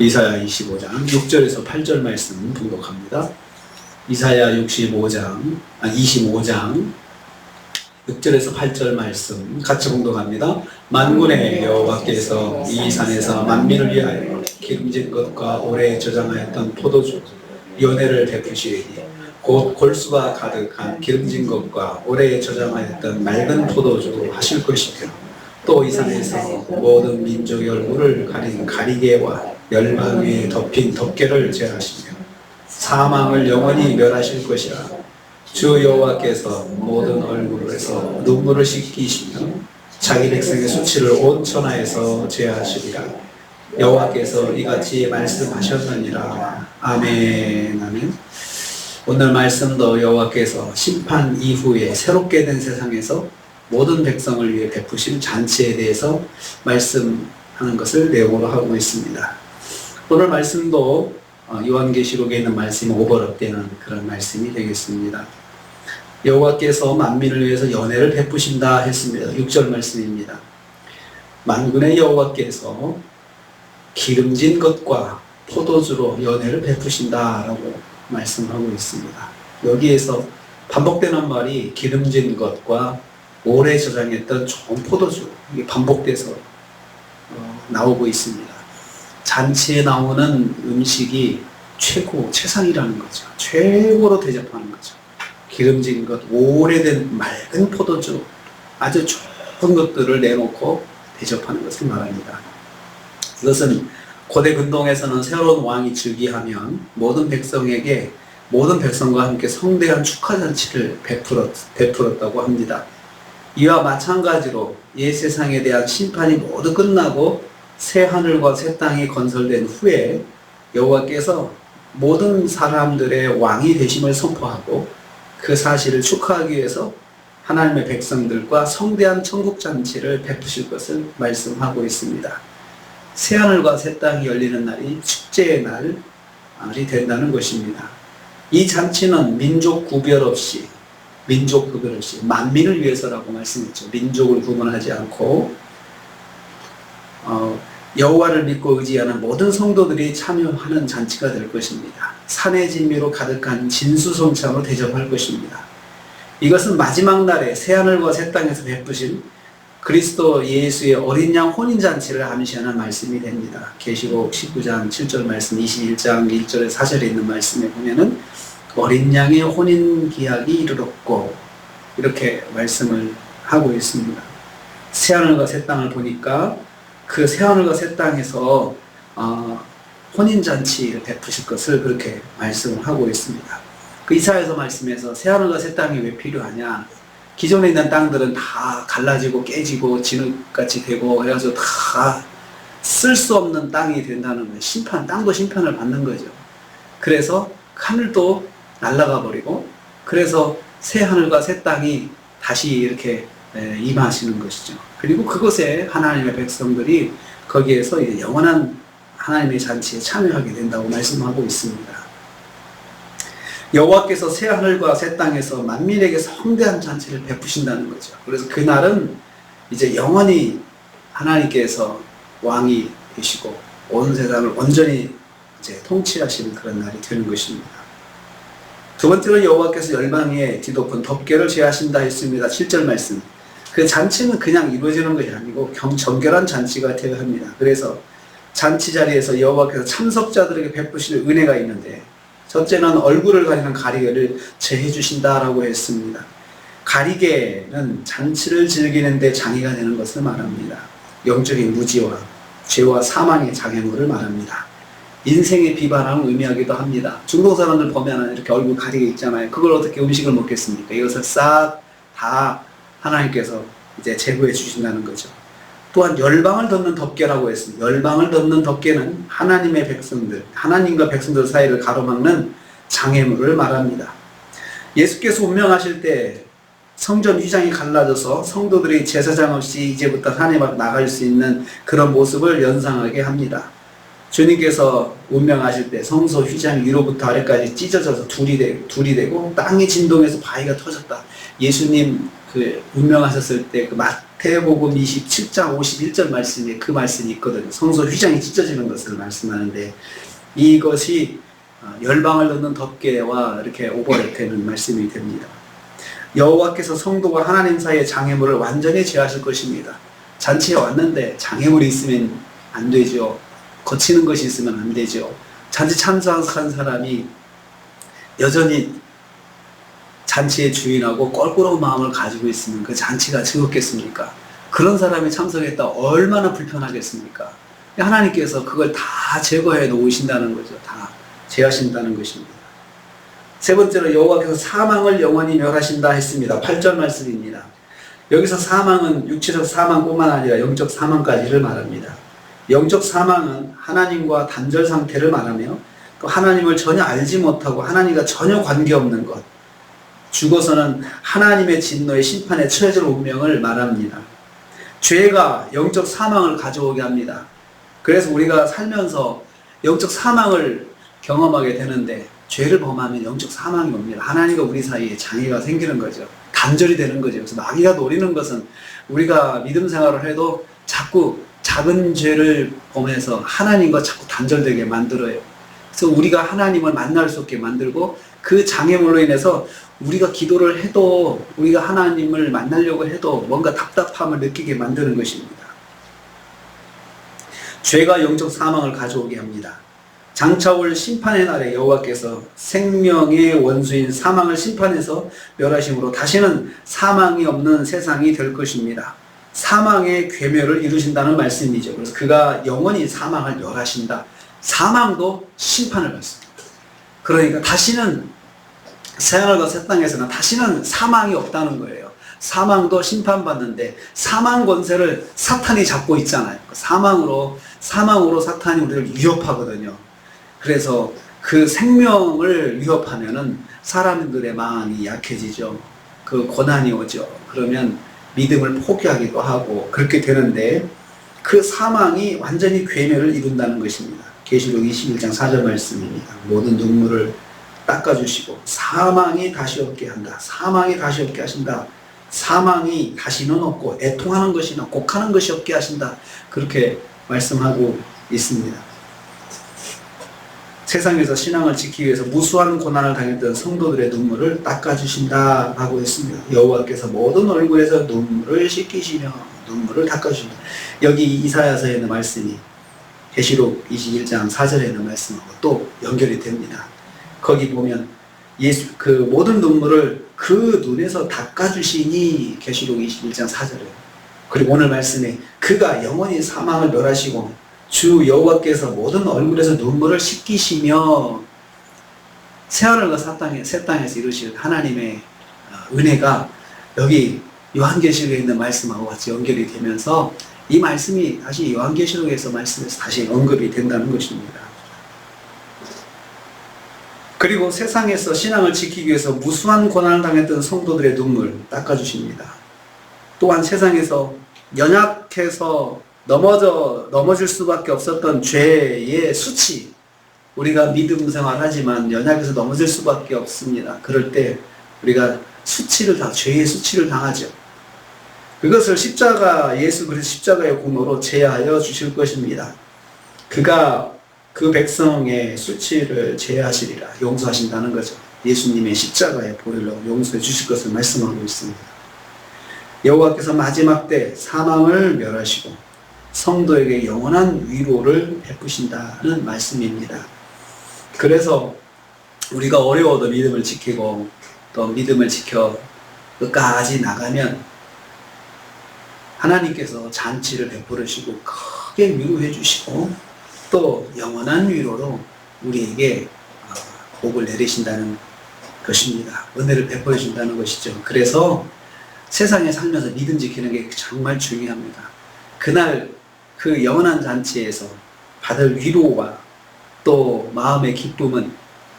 이사야 25장 6절에서 8절 말씀 봉독합니다. 이사야 65장, 아, 25장 6절에서 8절 말씀 같이 봉독합니다. 만군의 여호와께서 이 산에서 만민을 위하여 기름진 것과 오래 저장하였던 포도주 연회를 베푸시리니 곧 골수가 가득한 기름진 것과 오래 저장하였던 맑은 포도주 하실 것이며 또 이 산에서 모든 민족의 얼굴을 가린 가리개와 위에 덮인 덮개를 제하시며 사망을 영원히 멸하실 것이라. 주 여호와께서 모든 얼굴에서 눈물을 씻기시며 자기 백성의 수치를 온 천하에서 제하시리라. 여호와께서 이같이 말씀하셨느니라. 아멘. 아멘. 오늘 말씀도 여호와께서 심판 이후에 새롭게 된 세상에서 모든 백성을 위해 베푸신 잔치에 대해서 말씀하는 것을 내용으로 하고 있습니다. 오늘 말씀도 어, 요한계시록에 있는 말씀이 오버랩되는 그런 말씀이 되겠습니다. 여호와께서 만민을 위해서 연애를 베푸신다 했습니다. 6절 말씀입니다. 만군의 여호와께서 기름진 것과 포도주로 연애를 베푸신다라고 말씀하고 있습니다. 여기에서 반복되는 말이 기름진 것과 오래 저장했던 좋은 포도주 이게 반복돼서 어, 나오고 있습니다. 잔치에 나오는 음식이 최고 최상이라는 거죠. 최고로 대접하는 거죠. 기름진 것, 오래된 맑은 포도주, 아주 좋은 것들을 내놓고 대접하는 것을 말합니다. 이것은 고대 근동에서는 새로운 왕이 즉위하면 모든 백성에게 모든 백성과 함께 성대한 축하 잔치를 베풀었, 베풀었다고 합니다. 이와 마찬가지로 옛 세상에 대한 심판이 모두 끝나고 새 하늘과 새 땅이 건설된 후에 여호와께서 모든 사람들의 왕이 되심을 선포하고 그 사실을 축하하기 위해서 하나님의 백성들과 성대한 천국 잔치를 베푸실 것을 말씀하고 있습니다. 새 하늘과 새 땅이 열리는 날이 축제의 날이 된다는 것입니다. 이 잔치는 민족 구별 없이 민족 구별 없이 만민을 위해서라고 말씀했죠. 민족을 구분하지 않고 어, 여호와를 믿고 의지하는 모든 성도들이 참여하는 잔치가 될 것입니다. 산의 진미로 가득한 진수성찬으로 대접할 것입니다. 이것은 마지막 날에 새 하늘과 새 땅에서 베푸신 그리스도 예수의 어린 양 혼인 잔치를 암시하는 말씀이 됩니다. 계시록 19장 7절 말씀, 21장 1절에 4절에 있는 말씀에 보면은 어린 양의 혼인 기약이 이르렀고 이렇게 말씀을 하고 있습니다. 새 하늘과 새 땅을 보니까 그 새 하늘과 새 땅에서 어, 혼인 잔치를 베푸실 것을 그렇게 말씀을 하고 있습니다. 그 이사에서 말씀해서 새 하늘과 새 땅이 왜 필요하냐? 기존에 있는 땅들은 다 갈라지고 깨지고 진흙같이 되고 해가지고 다 쓸 수 없는 땅이 된다는 거예요. 심판, 땅도 심판을 받는 거죠. 그래서 하늘도 날아가 버리고 그래서 새 하늘과 새 땅이 다시 이렇게 에, 임하시는 것이죠. 그리고 그곳에 하나님의 백성들이 거기에서 이제 영원한 하나님의 잔치에 참여하게 된다고 말씀하고 있습니다. 여호와께서 새 하늘과 새 땅에서 만민에게 성대한 잔치를 베푸신다는 거죠. 그래서 그날은 이제 영원히 하나님께서 왕이 되시고 온 세상을 온전히 이제 통치하시는 그런 날이 되는 것입니다. 두 번째로 여호와께서 열방에 뒤덮은 덮개를 제하신다 했습니다. 7절 말씀. 그 잔치는 그냥 이루어지는 것이 아니고 경, 정결한 잔치가 되어야 합니다. 그래서 잔치 자리에서 여호와께서 참석자들에게 베푸실 은혜가 있는데 첫째는 얼굴을 가리는 가리개를 제해 주신다라고 했습니다. 가리개는 잔치를 즐기는데 장애가 되는 것을 말합니다. 영적인 무지와 죄와 사망의 장애물을 말합니다. 인생의 비반함을 의미하기도 합니다. 중동 사람들 보면 이렇게 얼굴 가리개 있잖아요. 그걸 어떻게 음식을 먹겠습니까? 이것을 싹 다 하나님께서 이제 제거해 주신다는 거죠. 또한 열방을 덮는 덮개라고 했습니다. 열방을 덮는 덮개는 하나님의 백성들, 하나님과 백성들 사이를 가로막는 장애물을 말합니다. 예수께서 운명하실 때 성전 휘장이 갈라져서 성도들이 제사장 없이 이제부터 산에 나갈 수 있는 그런 모습을 연상하게 합니다. 주님께서 운명하실 때 성소 휘장 위로부터 아래까지 찢어져서 둘이, 되, 둘이 되고 땅이 진동해서 바위가 터졌다. 예수님 그 운명하셨을 때그 태복음 27장 51절 말씀에 그 말씀이 있거든요. 성소 휘장이 찢어지는 것을 말씀하는데 이것이 어, 열방을 넣는 덮개와 이렇게 오버랩되는 말씀이 됩니다. 여호와께서 성도와 하나님 사이의 장애물을 완전히 제하실 것입니다. 잔치에 왔는데 장애물이 있으면 안 되죠. 거치는 것이 있으면 안 되죠. 잔치 참석한 사람이 여전히 잔치의 주인하고 껄끄러운 마음을 가지고 있으면 그 잔치가 즐겁겠습니까? 그런 사람이 참석했다 얼마나 불편하겠습니까? 하나님께서 그걸 다 제거해 놓으신다는 거죠. 다 제하신다는 것입니다. 세 번째로 여호와께서 사망을 영원히 멸하신다 했습니다. 8절 말씀입니다. 여기서 사망은 육체적 사망뿐만 아니라 영적 사망까지를 말합니다. 영적 사망은 하나님과 단절 상태를 말하며 또 하나님을 전혀 알지 못하고 하나님과 전혀 관계없는 것, 죽어서는 하나님의 진노의 심판에 처해질 운명을 말합니다. 죄가 영적 사망을 가져오게 합니다. 그래서 우리가 살면서 영적 사망을 경험하게 되는데 죄를 범하면 영적 사망이 옵니다. 하나님과 우리 사이에 장애가 생기는 거죠. 단절이 되는 거죠. 그래서 마귀가 노리는 것은 우리가 믿음 생활을 해도 자꾸 작은 죄를 범해서 하나님과 자꾸 단절되게 만들어요. 그래서 우리가 하나님을 만날 수 없게 만들고 그 장애물로 인해서 우리가 기도를 해도 우리가 하나님을 만나려고 해도 뭔가 답답함을 느끼게 만드는 것입니다. 죄가 영적 사망을 가져오게 합니다. 장차올 심판의 날에 여호와께서 생명의 원수인 사망을 심판해서 멸하심으로 다시는 사망이 없는 세상이 될 것입니다. 사망의 괴멸을 이루신다는 말씀이죠. 그래서 그가 영원히 사망을 멸하신다. 사망도 심판을 받습니다. 그러니까 다시는 새하늘과 새 땅에서는 다시는 사망이 없다는 거예요. 사망도 심판받는데 사망 권세를 사탄이 잡고 있잖아요. 사망으로 사망으로 사탄이 우리를 위협하거든요. 그래서 그 생명을 위협하면은 사람들의 마음이 약해지죠. 그 고난이 오죠. 그러면 믿음을 포기하기도 하고 그렇게 되는데 그 사망이 완전히 괴멸을 이룬다는 것입니다. 계시록 21장 4절 말씀입니다. 모든 눈물을 닦아주시고 사망이 다시 없게 한다. 사망이 다시 없게 하신다. 사망이 다시는 없고 애통하는 것이나 곡하는 것이 없게 하신다. 그렇게 말씀하고 있습니다. 세상에서 신앙을 지키기 위해서 무수한 고난을 당했던 성도들의 눈물을 닦아주신다 하고 있습니다. 여호와께서 모든 얼굴에서 눈물을 씻기시며 눈물을 닦아주신다. 여기 이사야서에 있는 말씀이 계시록 21장 4절에 있는 말씀하고 또 연결이 됩니다. 거기 보면 예수 그 모든 눈물을 그 눈에서 닦아 주시니 계시록 21장 4절에 그리고 오늘 말씀에 그가 영원히 사망을 멸하시고 주 여호와께서 모든 얼굴에서 눈물을 씻기시며 새하늘과 새 땅에 새 땅에서 이루실 하나님의 어, 은혜가 여기 요한계시록에 있는 말씀하고 같이 연결이 되면서 이 말씀이 다시 요한계시록에서 말씀에서 다시 언급이 된다는 것입니다. 그리고 세상에서 신앙을 지키기 위해서 무수한 고난을 당했던 성도들의 눈물 닦아주십니다. 또한 세상에서 연약해서 넘어져 넘어질 수밖에 없었던 죄의 수치 우리가 믿음 생활하지만 연약해서 넘어질 수밖에 없습니다. 그럴 때 우리가 수치를 다 죄의 수치를 당하죠. 그것을 십자가 예수 그리스도 십자가의 공로로 제하여 주실 것입니다. 그가 그 백성의 수치를 제하시리라 용서하신다는 거죠. 예수님의 십자가의 보혈로 용서해 주실 것을 말씀하고 있습니다. 여호와께서 마지막 때 사망을 멸하시고 성도에게 영원한 위로를 베푸신다는 말씀입니다. 그래서 우리가 어려워도 믿음을 지키고 또 믿음을 지켜 끝까지 나가면 하나님께서 잔치를 베풀으시고 크게 위로해 주시고 또 영원한 위로로 우리에게 어, 복을 내리신다는 것입니다. 은혜를 베풀어 준다는 것이죠. 그래서 세상에 살면서 믿음 지키는 게 정말 중요합니다. 그날 그 영원한 잔치에서 받을 위로와 또 마음의 기쁨은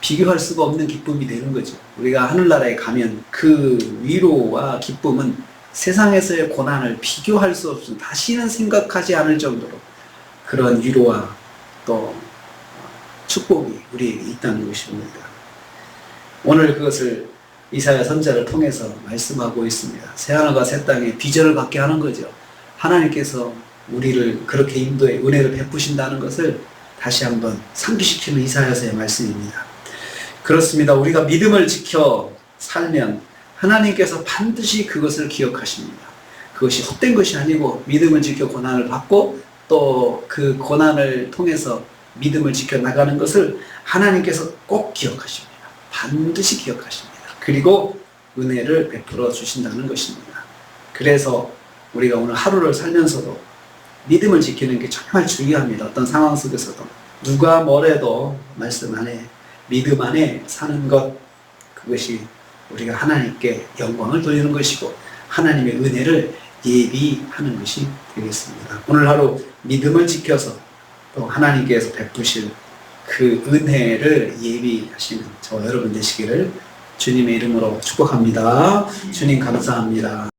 비교할 수가 없는 기쁨이 되는 거죠. 우리가 하늘나라에 가면 그 위로와 기쁨은 세상에서의 고난을 비교할 수 없는 다시는 생각하지 않을 정도로 그런 위로와 또 축복이 우리에게 있다는 것입니다. 오늘 그것을 이사야 선자를 통해서 말씀하고 있습니다. 새하늘과 새 땅에 비전을 갖게 하는 거죠. 하나님께서 우리를 그렇게 인도에 은혜를 베푸신다는 것을 다시 한번 상기시키는 이사야서의 말씀입니다. 그렇습니다. 우리가 믿음을 지켜 살면 하나님께서 반드시 그것을 기억하십니다. 그것이 헛된 것이 아니고 믿음을 지켜 고난을 받고 또 그 고난을 통해서 믿음을 지켜 나가는 것을 하나님께서 꼭 기억하십니다. 반드시 기억하십니다. 그리고 은혜를 베풀어 주신다는 것입니다. 그래서 우리가 오늘 하루를 살면서도 믿음을 지키는 게 정말 중요합니다. 어떤 상황 속에서도 누가 뭐래도 말씀 안에 믿음 안에 사는 것 그것이 우리가 하나님께 영광을 돌리는 것이고 하나님의 은혜를 예비하는 것이 되겠습니다. 오늘 하루 믿음을 지켜서 또 하나님께서 베푸실 그 은혜를 예비하시는 저 여러분 되시기를 주님의 이름으로 축복합니다. 주님 감사합니다.